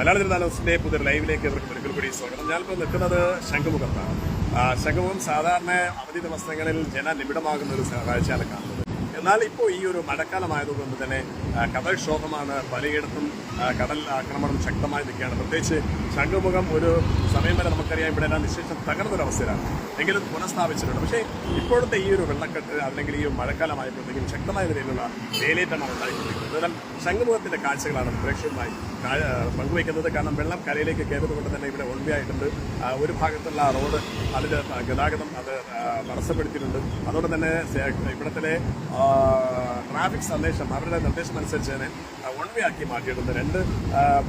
മലയാള ജനതാനോസിന്റെ പുതിയൊരു ലൈവിലേക്ക് ഇവർക്ക് ഒരിക്കൽ കൂടി സ്വാഗതം. ഞാനിപ്പോൾ നിൽക്കുന്നത് ശംഖുമുഖത്താണ്. ശംഖുമുഖം സാധാരണ അവധി ദിവസങ്ങളിൽ ജനനിബിഡമാകുന്ന ഒരു കാഴ്ചയാണ് കാണുന്നത് എന്നാൽ ഇപ്പോൾ ഈ ഒരു മഴക്കാലമായതുകൊണ്ട് തന്നെ കടൽക്ഷോഭമാണ് പലയിടത്തും കടൽ ആക്രമണം ശക്തമായി നിൽക്കുകയാണ്. പ്രത്യേകിച്ച് ശംഖുമുഖം ഒരു സമയം വരെ നമുക്കറിയാം ഇവിടെ എല്ലാം നിശേഷം തകർന്നൊരവസ്ഥയിലാണ്. എങ്കിലും പുനഃസ്ഥാപിച്ചിട്ടുണ്ട്. പക്ഷേ ഇപ്പോഴത്തെ ഈ ഒരു വെള്ളക്കെട്ട് അല്ലെങ്കിൽ ഈ മഴക്കാലമായപ്പോഴത്തേക്കും ശക്തമായ നിലയിലുള്ള വേലേറ്റമാണ് ഉണ്ടായിക്കൊണ്ടിരിക്കുന്നത്. എന്നാൽ ശംഖുമുഖത്തിന്റെ കാഴ്ചകളാണ് പ്രേക്ഷകമായി പങ്കുവയ്ക്കുന്നത്. കാരണം വെള്ളം കരയിലേക്ക് കയറുന്നത് കൊണ്ട് തന്നെ ഇവിടെ ഒളിമ്പിയായിട്ടുണ്ട്. ഒരു ഭാഗത്തുള്ള റോഡ് അതിൽ ഗതാഗതം അത് തടസ്സപ്പെടുത്തിയിട്ടുണ്ട്. അതുകൊണ്ട് തന്നെ ഇവിടത്തിലെ ട്രാഫിക് സന്ദേശം അവരുടെ നിർദ്ദേശം അനുസരിച്ച് തന്നെ വൺ വേ ആക്കി മാറ്റിയിട്ടുണ്ട്. രണ്ട്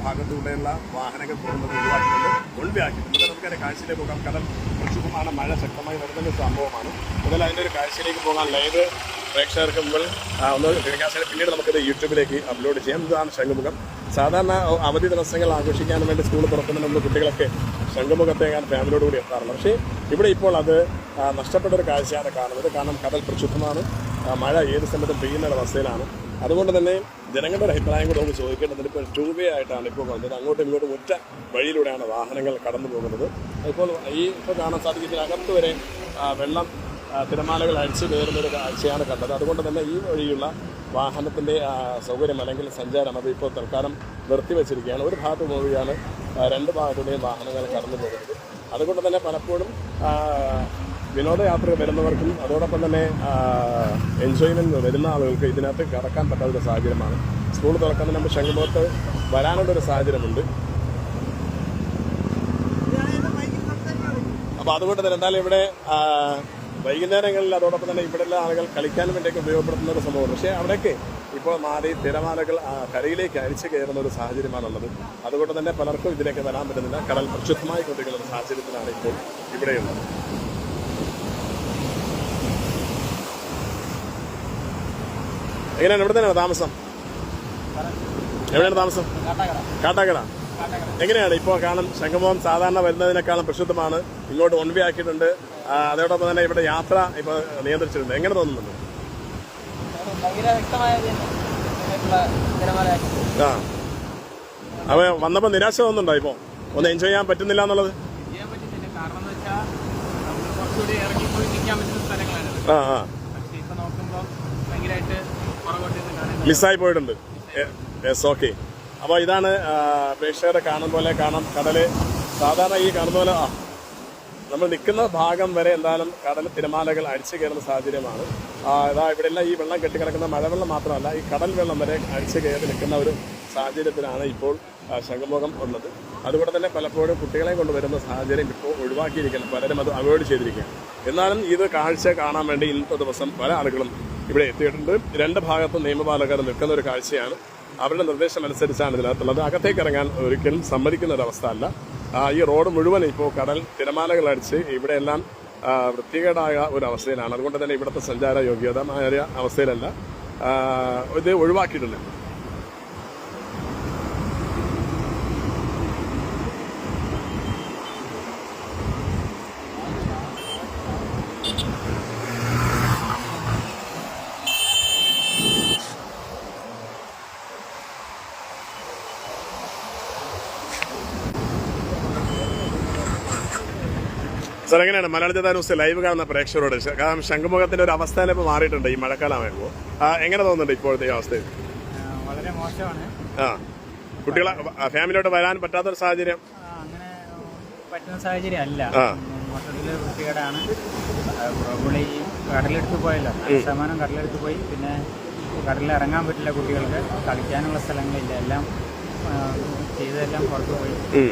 ഭാഗത്തൂടെയുള്ള വാഹനങ്ങൾ പോകുന്നത് ഒഴിവാക്കിയിട്ടുണ്ട്. വൺ വേ ആക്കിയിട്ടുണ്ട് നമുക്കതിന്റെ കാഴ്ചയിലേക്ക് പോകാം. കടൽ പ്രക്ഷുഭമാണ് മഴ ശക്തമായി വരുന്ന ഒരു സംഭവമാണ്. മുതൽ അതിന്റെ ഒരു കാഴ്ചയിലേക്ക് പോകാൻ ലൈവ് പ്രേക്ഷകർക്ക് മുമ്പിൽ ഒന്ന് ടെലികാസ്റ്റിൽ പിന്നീട് നമുക്കിത് യൂട്യൂബിലേക്ക് അപ്ലോഡ് ചെയ്യാം. ഇതാണ് ശംഖുമുഖം. സാധാരണ അവധി ദിവസങ്ങൾ ആഘോഷിക്കാൻ വേണ്ടി സ്കൂൾ തുറക്കുന്നതിന് മുമ്പ് കുട്ടികളൊക്കെ ശംഖുമുഖത്തെ ഞാൻ ഫാമിലിയോട് കൂടി എത്താറുണ്ട്. പക്ഷേ ഇവിടെ ഇപ്പോൾ അത് നഷ്ടപ്പെട്ട ഒരു കാഴ്ചയാണ് കാണുന്നത്. കാരണം കടൽ പ്രക്ഷുബ്ധമാണ്. മഴ ഏത് സമയത്തും പെയ്യുന്ന ഒരു അവസ്ഥയിലാണ്. അതുകൊണ്ട് തന്നെ ജനങ്ങളുടെ ഒരു അഭിപ്രായം കൂടെ നമുക്ക് ചോദിക്കേണ്ടത് ഇപ്പോൾ ടൂ വേ ആയിട്ടാണ് ഇപ്പോൾ വന്നത്. അങ്ങോട്ടും ഇങ്ങോട്ടും ഒറ്റ വഴിയിലൂടെയാണ് വാഹനങ്ങൾ കടന്നു പോകുന്നത്. ഇപ്പോൾ ഈ ഇപ്പോൾ കാണാൻ സാധിക്കും അകത്ത് വരെ വെള്ളം തിരമാലകൾ അടിച്ചു കയറുന്ന ഒരു കാഴ്ചയാണ് കണ്ടത്. അതുകൊണ്ട് തന്നെ ഈ വഴിയുള്ള വാഹനത്തിന്റെ സൗകര്യം അല്ലെങ്കിൽ സഞ്ചാരം അത് ഇപ്പോൾ തൽക്കാലം നിർത്തിവെച്ചിരിക്കുകയാണ്. ഒരു ഭാഗത്ത് പോവുകയാണ് രണ്ട് ഭാഗത്തുടെയും വാഹനങ്ങൾ കടന്നു പോകുന്നത്. അതുകൊണ്ട് തന്നെ പലപ്പോഴും വിനോദയാത്രകൾ വിനോദയാത്ര വരുന്നവർക്കും അതോടൊപ്പം തന്നെ എൻജോയ്മെന്റ് വരുന്ന ആളുകൾക്ക് ഇതിനകത്ത് കടക്കാൻ പറ്റാത്ത ഒരു സാഹചര്യമാണ്. സ്കൂൾ തുറക്കുന്നതിന് മുമ്പ് ശംഖുമുഖത്ത് വരാനുള്ള ഒരു സാഹചര്യമുണ്ട് അപ്പോൾ അതുകൊണ്ട് തന്നെ എന്തായാലും ഇവിടെ വൈകുന്നേരങ്ങളിൽ അതോടൊപ്പം തന്നെ ഇവിടെയുള്ള ആളുകൾ കളിക്കാൻ വേണ്ടിയൊക്കെ ഉപയോഗപ്പെടുത്തുന്ന ഒരു സംഭവമാണ്. പക്ഷേ അവിടേക്ക് ഇപ്പോൾ മാറി തിരമാലകൾ കരയിലേക്ക് അരിച്ചു കയറുന്ന ഒരു സാഹചര്യമാണുള്ളത്. അതുകൊണ്ട് തന്നെ പലർക്കും ഇതിലേക്ക് വരാൻ പറ്റുന്നില്ല. കടൽ പ്രക്ഷുബ്ധമായി കൊണ്ടിരിക്കുന്ന സാഹചര്യത്തിലാണ് ഇപ്പോൾ ഇവിടെയുള്ളത്. എങ്ങനെയാണ്? ഇവിടെ തന്നെയാണ് താമസം? എവിടെയാണ് താമസം? കാട്ടാക്കട എങ്ങനെയാണ്? ഇപ്പോൾ കാണും ശംഖുമുഖം സാധാരണ വരുന്നതിനേക്കാളും പ്രക്ഷുബ്ധമാണ്. ഇങ്ങോട്ട് ഒൺവി ആക്കിയിട്ടുണ്ട്. അതോടൊപ്പം തന്നെ ഇവിടെ യാത്ര ഇപ്പോൾ നിയന്ത്രിച്ചിട്ടുണ്ട്. എങ്ങനെ തോന്നുന്നുണ്ട്? ആ. അപ്പോൾ വന്നപ്പോൾ നിരാശ തോന്നുന്നുണ്ടോ ഇപ്പോൾ ഒന്ന് എൻജോയ് ചെയ്യാൻ പറ്റുന്നില്ല എന്നുള്ളത്? ആ ആ. ഇപ്പൊ മിസ്സായി പോയിട്ടുണ്ട്. യെസ് ഓക്കെ അപ്പോൾ ഇതാണ് പ്രേക്ഷകരെ കാണും പോലെ കാണാം. കടൽ സാധാരണ ഈ കാണുന്ന പോലെ ആ നമ്മൾ നിൽക്കുന്ന ഭാഗം വരെ എന്തായാലും കടൽ തിരമാലകൾ അടിച്ചു കയറുന്ന സാഹചര്യമാണ്. ഇതാ ഇവിടെ എല്ലാം ഈ വെള്ളം കെട്ടിക്കിടക്കുന്ന മഴവെള്ളം മാത്രമല്ല ഈ കടൽ വെള്ളം വരെ അടിച്ചു കയറി നിൽക്കുന്ന ഒരു സാഹചര്യത്തിലാണ് ഇപ്പോൾ ശംഖുമുഖം ഉള്ളത്. അതുകൊണ്ട് തന്നെ പലപ്പോഴും കുട്ടികളെ കൊണ്ടുവരുന്ന സാഹചര്യം ഇപ്പോൾ ഒഴിവാക്കിയിരിക്കണം പലരും അത് അവോയ്ഡ് ചെയ്തിരിക്കുകയാണ്. എന്നാലും ഇത് കാഴ്ച കാണാൻ വേണ്ടി ഇന്നത്തെ ദിവസം പല ആളുകളും ഇവിടെ എത്തിയിട്ടുണ്ട്. രണ്ട് ഭാഗത്തും നിയമപാലകർ നിൽക്കുന്ന ഒരു കാഴ്ചയാണ്. അവരുടെ നിർദ്ദേശം അനുസരിച്ചാണ് ഇതിനകത്തുള്ളത്. അകത്തേക്ക് ഇറങ്ങാൻ ഒരിക്കലും സമ്മതിക്കുന്ന ഒരു അവസ്ഥ അല്ല. ഈ റോഡ് മുഴുവൻ ഇപ്പോൾ കടൽ തിരമാലകൾ അടിച്ച് ഇവിടെയെല്ലാം വൃത്തികേടായ ഒരു അവസ്ഥയിലാണ്. അതുകൊണ്ട് തന്നെ ഇവിടുത്തെ സഞ്ചാര യോഗ്യതമായ അവസ്ഥയിലല്ല. ഇത് ഒഴിവാക്കിയിട്ടുണ്ട്. സാർ എങ്ങനെയാണ്? മലയാള ജനതാ ന്യൂസ് ലൈവ് കാണുന്ന പ്രേക്ഷകരോട് കാരണം ശംഖുമുഖത്തിന്റെ ഒരു അവസ്ഥ ഇപ്പൊ മാറിയിട്ടുണ്ട് ഈ മഴക്കാലമായപ്പോൾ എങ്ങനെ തോന്നുന്നുണ്ട് ഇപ്പോഴത്തെ ഈ അവസ്ഥയിൽ വളരെ മോശമാണ്. ആ കുട്ടികളെ ഫാമിലിയോട്ട് വരാൻ പറ്റാത്തൊരു സാഹചര്യം? അങ്ങനെ പറ്റുന്ന സാഹചര്യം അല്ല മൊത്തത്തിൽ വൃത്തികേടാണ്. പുള്ളി കടലെടുത്ത് പോയല്ലോ. ശതമാനം കടലെടുത്ത് പോയി. പിന്നെ കടലിൽ ഇറങ്ങാൻ പറ്റില്ല കുട്ടികൾക്ക്. കളിക്കാനുള്ള സ്ഥലങ്ങളില്ല. എല്ലാം ചെയ്തതെല്ലാം പുറത്ത് പോയി.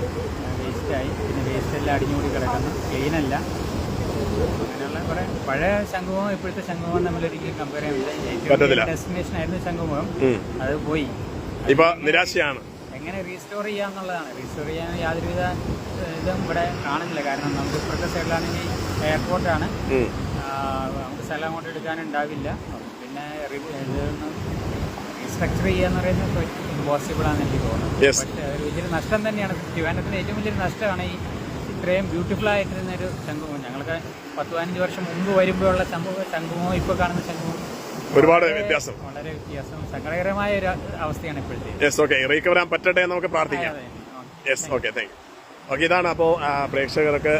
വേസ്റ്റായി പിന്നെ വേസ്റ്റ് എല്ലാം അടിഞ്ഞുകൂടി കിടക്കുന്നു. ക്ലീൻ അല്ല. അങ്ങനെയുള്ള കുറെ പഴയ ശംഖുമുഖം ഇപ്പോഴത്തെ ശംഖുമുഖം തമ്മിലൊരിക്കലും കമ്പയർ ചെയ്യാൻ. ഡെസ്റ്റിനേഷൻ ആയിരുന്നു ശംഖുമുഖം. അത് പോയി. ഇപ്പൊ നിരാശയാണ്. എങ്ങനെ റീസ്റ്റോർ ചെയ്യാന്നുള്ളതാണ്. റീസ്റ്റോർ ചെയ്യാൻ യാതൊരുവിധ ഇതും ഇവിടെ കാണുന്നില്ല. കാരണം നമുക്ക് ഇപ്പോഴത്തെ സൈഡിലാണെങ്കിൽ എയർപോർട്ടാണ്. നമുക്ക് സ്ഥലം അങ്ങോട്ട് എടുക്കാനുണ്ടാവില്ല. പിന്നെ റി- ഇതൊന്ന് റീസ്ട്രക്ചർ ചെയ്യാന്ന് പറയുന്നത് ഇമ്പോസിബിൾ ആണെന്ന് എനിക്ക് തോന്നുന്നു. Yes. പക്ഷേ വലിയൊരു നഷ്ടം തന്നെയാണ്. ട്രിവാൻഡ്രത്തിന് ഏറ്റവും വലിയൊരു നഷ്ടമാണ് ഈ ഇത്രയും ബ്യൂട്ടിഫുൾ ആയിട്ടിരുന്ന ഒരു ശംഖുമുഖം ഞങ്ങൾക്ക് പത്ത് പതിനഞ്ച് വർഷം മുമ്പ് വരുമ്പോഴുള്ള ശംഖു ശംഖുമോ ഇപ്പോൾ കാണുന്ന ശംഖുമുഖം ഒരുപാട് വ്യത്യാസം. വളരെ വ്യത്യാസം. സങ്കടകരമായ ഒരു അവസ്ഥയാണ് ഇപ്പോഴത്തെ. റീക്കവർ ചെയ്യാൻ പറ്റട്ടെ നമുക്ക് പ്രാർത്ഥിക്കാം. Yes okay. താങ്ക് ഓക്കെ ഇതാണ് അപ്പോൾ പ്രേക്ഷകർക്ക്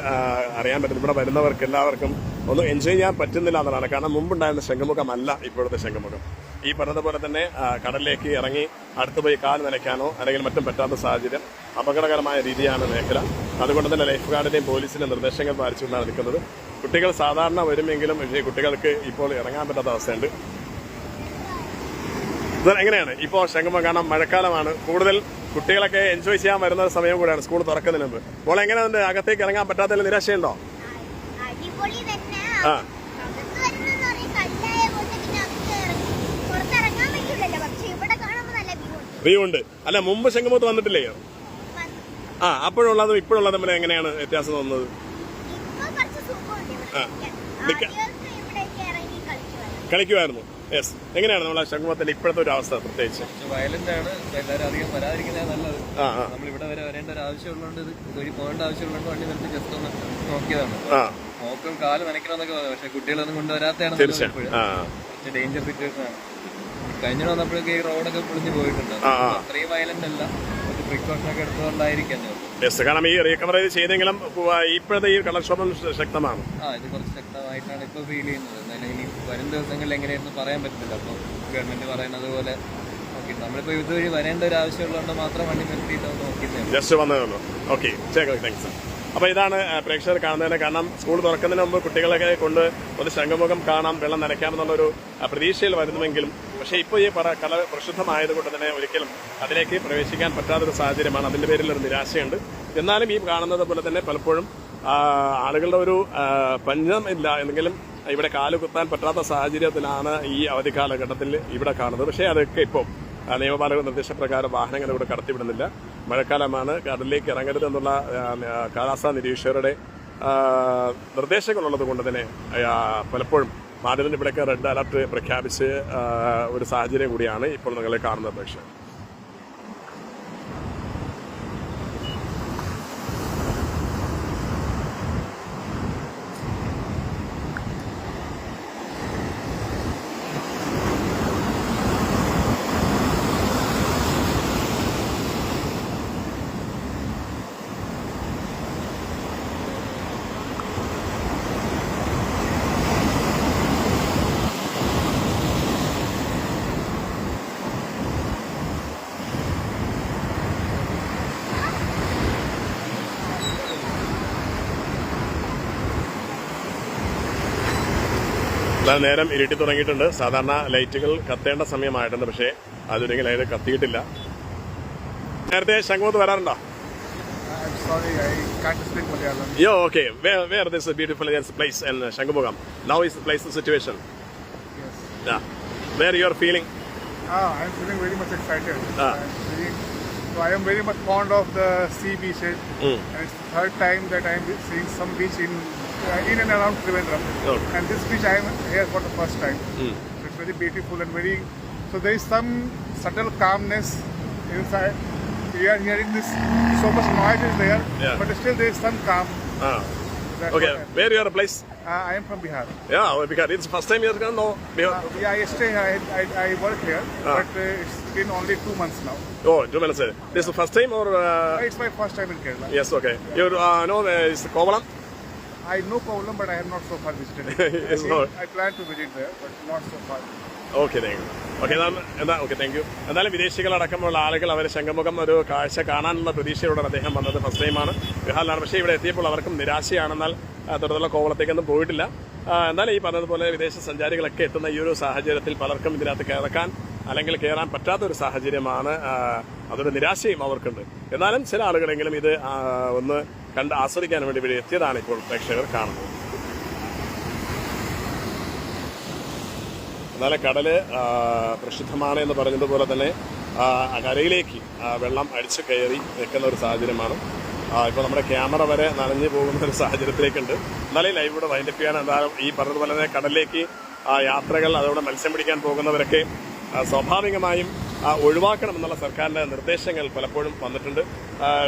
അറിയാൻ പറ്റുന്നത്. ഇവിടെ വരുന്നവർക്ക് എല്ലാവർക്കും ഒന്ന് എൻജോയ് ചെയ്യാൻ പറ്റുന്നില്ല എന്നുള്ളതാണ്. കാരണം മുമ്പുണ്ടായിരുന്ന ശംഖുമുഖമല്ല ഇപ്പോഴത്തെ ശംഖുമുഖം. ഈ പറഞ്ഞതുപോലെ തന്നെ കടലിലേക്ക് ഇറങ്ങി അടുത്ത് പോയി കാൽ നനയ്ക്കാനോ അല്ലെങ്കിൽ മറ്റും പറ്റാത്ത സാഹചര്യം അപകടകരമായ രീതിയാണ് മേഖല. അതുകൊണ്ട് തന്നെ ലൈഫ് ഗാർഡിന്റെയും പോലീസിന്റെ നിർദ്ദേശങ്ങൾ പാലിച്ചുകൊണ്ടാണ് നിൽക്കുന്നത്. കുട്ടികൾ സാധാരണ വരുമെങ്കിലും കുട്ടികൾക്ക് ഇപ്പോൾ ഇറങ്ങാൻ പറ്റാത്ത അവസ്ഥയുണ്ട്. എങ്ങനെയാണ്? ഇപ്പോൾ ശംഖുമുഖം കാരണം മഴക്കാലമാണ്. കൂടുതൽ കുട്ടികളൊക്കെ എൻജോയ് ചെയ്യാൻ വരുന്ന സമയം കൂടെയാണ് സ്കൂൾ തുറക്കുന്നതിന് മുമ്പ്. അപ്പോൾ എങ്ങനെയാണ് അകത്തേക്ക് ഇറങ്ങാൻ പറ്റാത്തതിൽ നിരാശയുണ്ടോ? ആ. അകത്ത് വരുന്നെന്ന് പറയും കല്ലായ കൊണ്ട് പിന്നെ അകത്ത് ഇറങ്ങി പുറത്തിറങ്ങാൻ പറ്റൂലല്ലോ പക്ഷെ ഇവിടെ കാണുമ്പോൾ വ്യൂ ഉണ്ട് അല്ല മുമ്പ് ശംഖുമുഖത്ത് വന്നിട്ടില്ലേ? വന്ന് ആ അപ്പോഴുള്ളതും ഇപ്പോഴുള്ളത് തമ്മിൽ എങ്ങനെയാണ് വ്യത്യാസം തോന്നുന്നത്? ആ. കളിക്കുമായിരുന്നു യെസ് എങ്ങനെയാണ് നമ്മളെ ശംഖുമത്തിന്റെ ഇപ്പോഴത്തെ ഒരു അവസ്ഥ പ്രത്യേകിച്ച്? വയലന്റ് ആണ്. എല്ലാവരും അധികം വരാതിരിക്കുന്നത് നല്ലത്. നമ്മൾ ഇവിടെ വരെ വരേണ്ട ഒരു ആവശ്യമുള്ളതുകൊണ്ട് ഇത് ഇതുവഴി പോകേണ്ട ആവശ്യമുള്ളതുകൊണ്ട് വണ്ടി നിർത്തി ജസ്റ്റ് ഒന്ന് നോക്കിയതാണ്. കാൽ നനയ്ക്കണമെന്നൊക്കെ പറഞ്ഞു. പക്ഷെ കുട്ടികളൊന്നും കൊണ്ടുവരാത്തതാണ് ഡേഞ്ചർ സിറ്റുവേഷൻ ആണ്. കഴിഞ്ഞ വന്നപ്പോഴൊക്കെ ഈ റോഡൊക്കെ പൊളിഞ്ഞു പോയിട്ടുണ്ട്. അത്രയും വയലന്റ് അല്ല. യെസ് കാരണം ഈ റീകവർ ചെയ്തെങ്കിലും ഇപ്പോഴത്തെ ഈ കടക്ഷോഭം ശക്തമാണ്. ആ ഇത് കുറച്ച് ശക്തമായിട്ടാണ് ഇപ്പോൾ ഫീൽ ചെയ്യുന്നത്. എന്നാലും ഇനി വരും ദിവസങ്ങളിൽ എങ്ങനെയായിരുന്നു പറയാൻ പറ്റില്ല. അപ്പോൾ ഗവൺമെന്റ് പറയുന്നത് പോലെ നോക്കി. നമ്മളിപ്പോൾ ഇതുവഴി വരേണ്ട ഒരു ആവശ്യമുള്ളതുകൊണ്ട് മാത്രം വണ്ടി നിർത്തിയിട്ട് നോക്കിയതേ ജസ്റ്റ് വന്നതേ ഉള്ളൂ. ഓക്കെ താങ്ക്സ് അപ്പോൾ ഇതാണ് പ്രേക്ഷകർ കാണുന്നതിന് കാരണം സ്കൂൾ തുറക്കുന്നതിന് മുമ്പ് കുട്ടികളൊക്കെ കൊണ്ട് ഒരു ശംഖുമുഖം കാണാം വെള്ളം നനയ്ക്കാമെന്നുള്ളൊരു എന്നുള്ളൊരു പ്രതീക്ഷയിൽ വരുന്നുവെങ്കിലും പക്ഷേ ഇപ്പോൾ ഈ പറ കല പ്രക്ഷുബ്ധമായതുകൊണ്ട് തന്നെ ഒരിക്കലും അതിലേക്ക് പ്രവേശിക്കാൻ പറ്റാത്തൊരു സാഹചര്യമാണ്. അതിന്റെ പേരിൽ ഒരു നിരാശയുണ്ട്. എന്നാലും ഈ കാണുന്നത് പോലെ തന്നെ പലപ്പോഴും ആളുകളുടെ ഒരു ആ, പഞ്ഞം ഇല്ല എന്തെങ്കിലും ഇവിടെ കാൽ കുത്താൻ പറ്റാത്ത സാഹചര്യത്തിലാണ് ഈ അവധി കാലഘട്ടത്തിൽ ഇവിടെ കാണുന്നത്. പക്ഷേ അതൊക്കെ ഇപ്പോൾ നിയമപാലക നിർദ്ദേശപ്രകാരം വാഹനങ്ങൾ ഇവിടെ കടത്തിവിടുന്നില്ല. മഴക്കാലമാണ്. കടലിലേക്ക് ഇറങ്ങരുത് എന്നുള്ള കാലാവസ്ഥാ നിരീക്ഷകരുടെ നിർദ്ദേശങ്ങളുള്ളത് കൊണ്ട് തന്നെ പലപ്പോഴും നാടിന് ഇവിടെയൊക്കെ റെഡ് അലർട്ട് പ്രഖ്യാപിച്ച് ഒരു സാഹചര്യം കൂടിയാണ് ഇപ്പോൾ നിങ്ങൾ കാണുന്നത് പക്ഷേ എന്നാൽ നേരം ഇരുട്ടി തുടങ്ങിയിട്ടുണ്ട് സാധാരണ ലൈറ്റുകൾ കത്തേണ്ട സമയമായിട്ടുണ്ട് പക്ഷേ അതൊരിക്കലും ലൈറ്റ് കത്തിയിട്ടില്ല നേരത്തെ ശംഖുമുഖത്ത് വരാറുണ്ടോ. Yo okay where where this beautiful place in Shanghumukham now is place situation. Where you are feeling Ah, I'm feeling very much excited. Ah. I'm feeling, so I am very much fond of the sea beaches. Mm. And it's the third time that I am seeing some beach in uh, in and around Trivandrum. Okay. And this beach I am here for the first time. Mm. So it's very beautiful and very. So there is some subtle calmness inside. We are hearing this, so much noise is there, yeah. but still there is some calm. Ah. Okay, where you are place? Uh, I am from Bihar. Yeah, oh, Bihar. It's first time you are come now? Bihar. Uh, yeah, yesterday I, I, I work here, ah. but uh, it's been only two months now. Oh, two months. This is the first time or? Uh... uh it's my first time in Kerala. Yes, okay. Yeah. You uh, know uh, Kovalam? I know Kovalam, but I have not so far visited. it's I, not. I plan to visit there, but not so far. Okay thank you okay എന്നാ okay thank you എന്നാലും വിദേശികളടക്കമുള്ള ആളുകൾ അവർ ശംഖമുഖം ഒരു കാഴ്ച കാണാനുള്ള പ്രതീക്ഷയോടെ അദ്ദേഹം വന്നത് ഫസ്റ്റ് ടൈമാണ് ബിഹാറിലാണ് പക്ഷേ ഇവിടെ എത്തിയപ്പോൾ അവർക്കും നിരാശയാണെന്നാൽ തുടർന്നുള്ള കോവളത്തേക്കൊന്നും പോയിട്ടില്ല എന്നാലും ഈ പറഞ്ഞതുപോലെ വിദേശ സഞ്ചാരികളൊക്കെ എത്തുന്ന ഈ ഒരു സാഹചര്യത്തിൽ പലർക്കും ഇതിനകത്ത് കയറക്കാൻ അല്ലെങ്കിൽ കയറാൻ പറ്റാത്ത ഒരു സാഹചര്യമാണ് അതൊരു നിരാശയും അവർക്കുണ്ട് എന്നാലും ചില ആളുകളെങ്കിലും ഇത് ഒന്ന് കണ്ട് ആസ്വദിക്കാൻ വേണ്ടി ഇവിടെ എത്തിയതാണ് ഇപ്പോൾ പ്രേക്ഷകർ കാണുന്നത്. എന്നാലും കടൽ പ്രസിദ്ധമാണ് എന്ന് പറഞ്ഞതുപോലെ തന്നെ കരയിലേക്ക് വെള്ളം അടിച്ചു കയറി നിൽക്കുന്ന ഒരു സാഹചര്യമാണ്. ഇപ്പോൾ നമ്മുടെ ക്യാമറ വരെ നനഞ്ഞു പോകുന്ന ഒരു സാഹചര്യത്തിലേക്കുണ്ട്. എന്നാലും ലൈവ് ഇവിടെ വൈൻഡപ്പ് ചെയ്യാൻ എന്തായാലും ഈ പറഞ്ഞതുപോലെ തന്നെ കടലിലേക്ക് യാത്രകൾ അതോടെ മത്സ്യം പിടിക്കാൻ പോകുന്നവരൊക്കെ സ്വാഭാവികമായും ഒഴിവാക്കണം എന്നുള്ള സർക്കാരിന്റെ നിർദ്ദേശങ്ങൾ പലപ്പോഴും വന്നിട്ടുണ്ട്.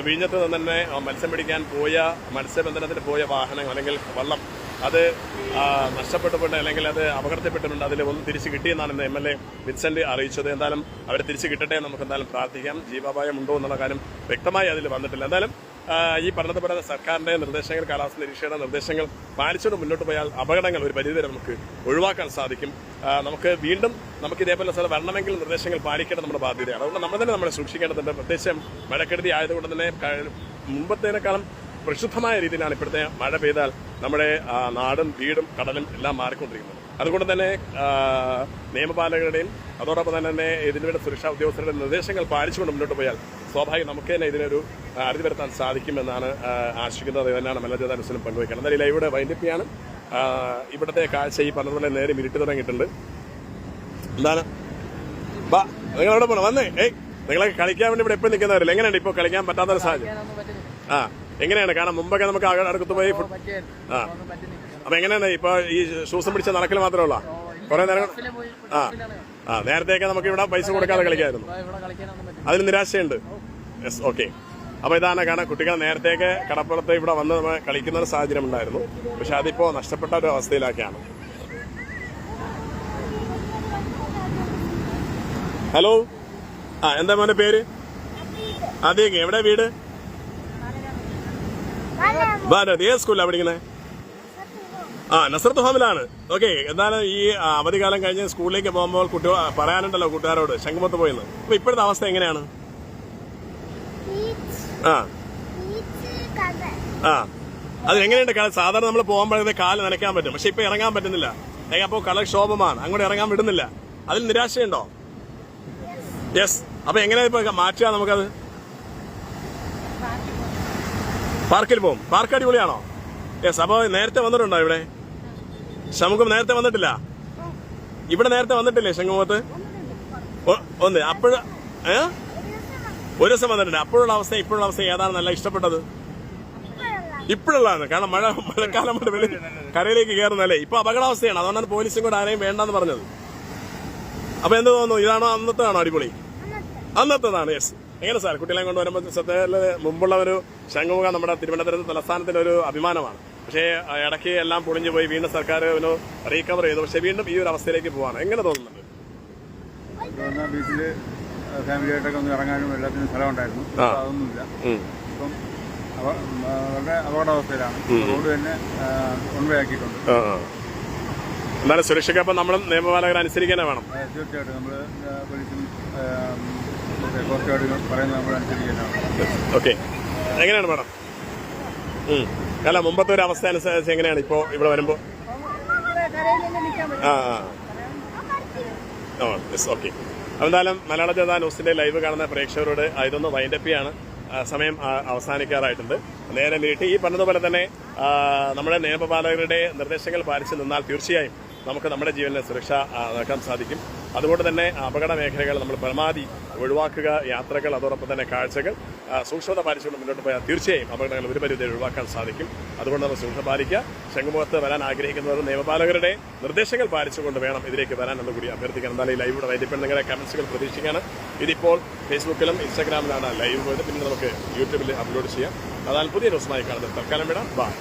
വിഴിഞ്ഞത്ത് നിന്ന് തന്നെ മത്സ്യം പിടിക്കാൻ പോയ മത്സ്യബന്ധനത്തിന് പോയ വാഹനം അല്ലെങ്കിൽ വള്ളം അത് നഷ്ടപ്പെട്ടിട്ടുണ്ട് അല്ലെങ്കിൽ അത് അപകടത്തിൽപ്പെട്ടിട്ടുണ്ട് അതിൽ ഒന്ന് തിരിച്ചു കിട്ടിയെന്നാണ് ഇന്ന് എം എൽ എ വിൻസെന്റ് അറിയിച്ചത്. എന്തായാലും അവർ തിരിച്ചു കിട്ടട്ടെ നമുക്ക് എന്തായാലും പ്രാർത്ഥിക്കാം. ജീവാപായം ഉണ്ടോ എന്നുള്ള കാര്യം വ്യക്തമായി അതിൽ വന്നിട്ടില്ല. എന്തായാലും ഈ പറഞ്ഞതുപോലെ സർക്കാരിന്റെ നിർദ്ദേശങ്ങൾ കാലാവസ്ഥ നിരീക്ഷയുടെ നിർദ്ദേശങ്ങൾ പാലിച്ചുകൊണ്ട് മുന്നോട്ട് പോയാൽ അപകടങ്ങൾ ഒരു പരിധിവരെ നമുക്ക് ഒഴിവാക്കാൻ സാധിക്കും. നമുക്ക് വീണ്ടും നമുക്ക് ഇതേപോലെ സ്ഥലം വരണമെങ്കിൽ നിർദ്ദേശങ്ങൾ പാലിക്കേണ്ടത് നമ്മുടെ ബാധ്യതയാണ്. അതുകൊണ്ട് നമ്മൾ തന്നെ നമ്മളെ സൂക്ഷിക്കേണ്ടതുണ്ട്. പ്രത്യേകിച്ചും മഴക്കെടുതി ആയതുകൊണ്ട് തന്നെ മുമ്പത്തേനേക്കാളും പ്രക്ഷുബ്ധമായ രീതിയിലാണ് ഇപ്പോഴത്തെ മഴ പെയ്താൽ നമ്മുടെ നാടും വീടും കടലും എല്ലാം മാറിക്കൊണ്ടിരിക്കുന്നത്. അതുകൊണ്ട് തന്നെ നിയമപാലകരുടെയും അതോടൊപ്പം തന്നെ ഇതിനുവേണ്ട സുരക്ഷാ ഉദ്യോഗസ്ഥരുടെ നിർദ്ദേശങ്ങൾ പാലിച്ചുകൊണ്ട് മുന്നോട്ട് പോയാൽ സ്വാഭാവികം നമുക്ക് തന്നെ ഇതിനൊരു അറുതി വരുത്താൻ സാധിക്കുമെന്നാണ് ആശിക്കുന്നത്. അത് തന്നെയാണ് മലജാത അനുസരണം പങ്കുവയ്ക്കുന്നത് എന്നാലും ഇവിടെ വൈൻഡപ്പിയാണ് ഇവിടുത്തെ കാഴ്ച ഈ പറഞ്ഞതുപോലെ നേരെ മിനിറ്റ് തുടങ്ങിയിട്ടുണ്ട്. എന്താണ്? ബാ നിങ്ങൾ എവിടെ പോകണം വന്നേ. ഏയ് നിങ്ങളെ കളിക്കാൻ വേണ്ടി ഇവിടെ എപ്പോഴും നിൽക്കുന്നവരല്ലേ? എങ്ങനെയുണ്ട് ഇപ്പോൾ കളിക്കാൻ പറ്റാത്തൊരു സാഹചര്യം? ആ എങ്ങനെയാണ്? കാരണം മുമ്പൊക്കെ നമുക്ക് അടുത്ത് പോയി ആ. അപ്പൊ എങ്ങനെയാണ് ഇപ്പൊ ഈ ശ്വാസം പിടിച്ച നടക്കൽ മാത്രമേ ഉള്ളൂ കുറെ നേരം ആ ആ നേരത്തെയൊക്കെ നമുക്ക് ഇവിടെ പൈസ കൊടുക്കാതെ കളിക്കായിരുന്നു. അതിൽ നിരാശയുണ്ട്. യെസ് ഓക്കെ അപ്പൊ ഇതാണ് കാരണം കുട്ടികൾ നേരത്തെയൊക്കെ കടപ്പുറത്ത് ഇവിടെ വന്ന് കളിക്കുന്ന ഒരു സാഹചര്യം ഉണ്ടായിരുന്നു. പക്ഷെ അതിപ്പോ നഷ്ടപ്പെട്ട ഒരു അവസ്ഥയിലൊക്കെയാണ്. ഹലോ ആ എന്താ മോന്റെ പേര്? അതേക്ക് എവിടെ വീട്? ഭാരത്. ഏത് സ്കൂളിലാണ് പഠിക്കുന്നത് ആ നസ്രത്ത് ഹോമിലാണ് ഓക്കെ എന്നാലും ഈ അവധികാലം അവധിക്കാലം കഴിഞ്ഞ് സ്കൂളിലേക്ക് പോകുമ്പോൾ കുട്ടികൾ പറയാനുണ്ടല്ലോ കൂട്ടുകാരോട് ശംഖുമത്ത് പോയെന്ന്. അപ്പൊ ഇപ്പോഴത്തെ അവസ്ഥ എങ്ങനെയാണ്? ആ. ആ. അത് എങ്ങനെയുണ്ട് കാല സാധാരണ നമ്മൾ പോകുമ്പോഴേ കാൽ നനയ്ക്കാൻ പറ്റും പക്ഷെ ഇപ്പൊ ഇറങ്ങാൻ പറ്റുന്നില്ല. അപ്പോൾ കളർ ക്ഷോഭമാണ് അങ്ങോട്ട് ഇറങ്ങാൻ വിടുന്നില്ല. അതിൽ നിരാശയുണ്ടോ? യെസ് അപ്പൊ എങ്ങനെയാ ഇപ്പൊ മാറ്റുക നമുക്കത്? പാർക്കിൽ പോകും. പാർക്ക് അടിപൊളിയാണോ? യെസ് അപ്പൊ നേരത്തെ വന്നിട്ടുണ്ടോ ഇവിടെ? ശമുഖം നേരത്തെ വന്നിട്ടില്ല? ഇവിടെ നേരത്തെ വന്നിട്ടില്ലേ ശംഖുമുഖത്ത് ഒന്ന് അപ്പോഴ ഏ? ഒരു ദിവസം വന്നിട്ടുണ്ട് അപ്പോഴുള്ള അവസ്ഥ ഇപ്പോഴുള്ള അവസ്ഥ ഏതാണ് നല്ല ഇഷ്ടപ്പെട്ടത്? ഇപ്പോഴുള്ളതാണ്. കാരണം മഴ മഴക്കാലം കൊണ്ട് വെളി കരയിലേക്ക് കയറുന്നല്ലേ ഇപ്പൊ അപകടാവസ്ഥയാണ്. അതുകൊണ്ടാണ് പോലീസും കൂടെ ആരെയും വേണ്ടെന്ന് പറഞ്ഞത്. അപ്പൊ എന്ത് തോന്നുന്നു? ഇതാണോ അന്നത്തേതാണോ അടിപൊളി? അന്നത്തേതാണ് യെസ് എങ്ങനെ സാർ? കുട്ടികളെ കൊണ്ട് വരുമ്പോൾ മുമ്പുള്ള ഒരു ശംഖുമുഖം നമ്മുടെ തിരുവനന്തപുരത്ത് തലസ്ഥാനത്തിന്റെ ഒരു അഭിമാനമാണ്. പക്ഷേ ഇടയ്ക്ക് എല്ലാം പൊളിഞ്ഞു പോയി. വീണ്ടും സർക്കാർ ഒരു റീകവർ ചെയ്തു. പക്ഷെ വീണ്ടും ഈ ഒരു അവസ്ഥയിലേക്ക് പോവാണ്. എങ്ങനെ തോന്നുന്നുണ്ട്? ബീച്ചിൽ ഫാമിലിയായിട്ടൊക്കെ ഒന്ന് ഇറങ്ങാനും എല്ലാത്തിനും സ്ഥലമുണ്ടായിരുന്നു. അതൊന്നുമില്ല. ഇപ്പം അവ- അപകടാവസ്ഥയിലാണ്. റോഡ് തന്നെ വൺവേ ആക്കിയിട്ടുണ്ട്. എന്നാലും സുരക്ഷയ്ക്കൊപ്പം നമ്മളും നിയമപാലകർ അനുസരിക്കാനേ വേണം. തീർച്ചയായിട്ടും. നമ്മൾ പോലീസും കോസ്റ്റ് ഗാർഡിനും പറയുന്നത് നമ്മൾ അനുസരിക്കാനാണ് ഓക്കെ. എങ്ങനെയാണ് മാഡം. അല്ല മുമ്പത്തെ ഒരു അവസ്ഥ അനുസരിച്ച് എങ്ങനെയാണ് ഇപ്പോ ഇവിടെ വരുമ്പോ? ആ ആ. യെസ് ഓക്കെ എന്തായാലും മലയാള ജനതാ ന്യൂസിന്റെ ലൈവ് കാണുന്ന പ്രേക്ഷകരോട് ഇതൊന്ന് വൈൻഡപ്പ് ചെയ്യാണ്. സമയം അവസാനിക്കാറായിട്ടുണ്ട്. നേരെ നീട്ടി ഈ പറഞ്ഞതുപോലെ തന്നെ നമ്മുടെ നിയമപാലകരുടെ നിർദ്ദേശങ്ങൾ പാലിച്ചു നിന്നാൽ തീർച്ചയായും നമുക്ക് നമ്മുടെ ജീവനിലെ സുരക്ഷ നൽകാൻ സാധിക്കും. അതുകൊണ്ട് തന്നെ അപകട മേഖലകൾ നമ്മൾ പരമാവധി ഒഴിവാക്കുക യാത്രകൾ അതോടൊപ്പം തന്നെ കാഴ്ചകൾ സൂക്ഷ്മത പാലിച്ചുകൊണ്ട് മുന്നോട്ട് പോയാൽ തീർച്ചയായും അപകടങ്ങൾ ഒരു പരിധി ഒഴിവാക്കാൻ സാധിക്കും. അതുകൊണ്ട് നമ്മൾ സൂക്ഷ്മ പാലിക്കുക ശംഖുമുഖത്ത് വരാൻ ആഗ്രഹിക്കുന്നവർ നിയമപാലകരുടെ നിർദ്ദേശങ്ങൾ പാലിച്ചുകൊണ്ട് വേണം ഇതിലേക്ക് വരാൻ എന്ന് കൂടി അഭ്യർത്ഥിക്കണം എന്തായാലും ലൈവിലൂടെ വൈദ്യപ്പെട്ട് നിങ്ങളുടെ കമന്റ്സുകൾ പ്രതീക്ഷിക്കുകയാണ്. ഇതിപ്പോൾ ഫേസ്ബുക്കിലും ഇൻസ്റ്റാഗ്രാമിലാണ് ലൈവ് പോയത്. പിന്നെ നമുക്ക് യൂട്യൂബിൽ അപ്ലോഡ് ചെയ്യാം. അതാൽ പുതിയ ദിവസമായി കാണുന്നത് തൽക്കാലം വിടാം. ബൈ